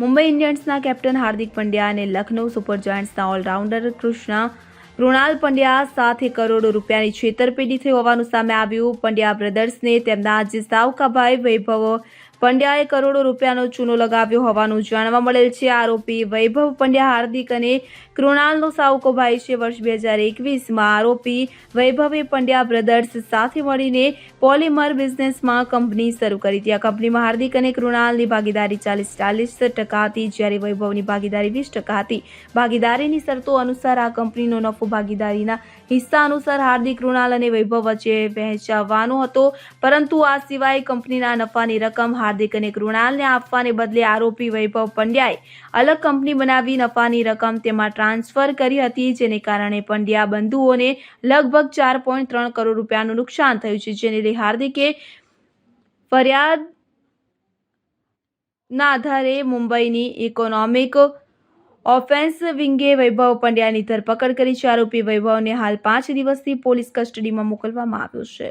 મુંબઈ ઇન્ડિયન્સના કેપ્ટન હાર્દિક પંડ્યા અને લખનૌ સુપર જાયન્ટ્સના ઓલરાઉન્ડર કૃષ્ણ કૃણાલ પંડ્યા સાથે કરોડો રૂપિયાની છેતરપિંડી થઈ હોવાનું સામે આવ્યું. પંડ્યા બ્રધર્સને તેમના જે સાવકાભાઈ વૈભવ પંડ્યાએ કરોડો રૂપિયાનો ચૂનો લગાવ્યો હોવાનું જાણવા મળેલ છે. આરોપી વૈભવ પંડ્યા હાર્દિક અને કૃણાલનો સાવકો ભાઈ છે. વર્ષ બે હજાર એકવીસમાં આરોપી વૈભવે પંડ્યા બ્રધર્સ સાથે મળીને પોલિમર બિઝનેસમાં કંપની શરૂ કરી હતી. આ કંપનીમાં હાર્દિક અને કૃણાલની ભાગીદારી ચાલીસ ચાલીસ ટકા હતી, જ્યારે વૈભવની ભાગીદારી વીસ ટકા હતી. ભાગીદારીની શરતો અનુસાર આ કંપનીનો નફો ભાગીદારીના હિસ્સા અનુસાર હાર્દિક, કૃણાલ અને વૈભવ વચ્ચે વહેંચાવવાનો હતો. પરંતુ આ સિવાય કંપનીના નફાની રકમ હાર્દિક અને કૃણાલને આપવાને બદલે આરોપી વૈભવ પંડ્યાએ અલગ કંપની બનાવી નફાની રકમ તેમાં ટ્રાન્સફર કરી હતી, જેને કારણે પંડ્યા બંધુઓને લગભગ ચાર પોઈન્ટ ત્રણ કરોડ રૂપિયાનું નુકસાન થયું છે, જેને લઈ હાર્દિકે ફરિયાદ ના આધારે મુંબઈની ઇકોનોમિક ઓફેન્સ વિંગે વૈભવ પંડ્યાની ધરપકડ કરી છે. આરોપી વૈભવને હાલ પાંચ દિવસથી પોલીસ કસ્ટડીમાં મોકલવામાં આવ્યો છે.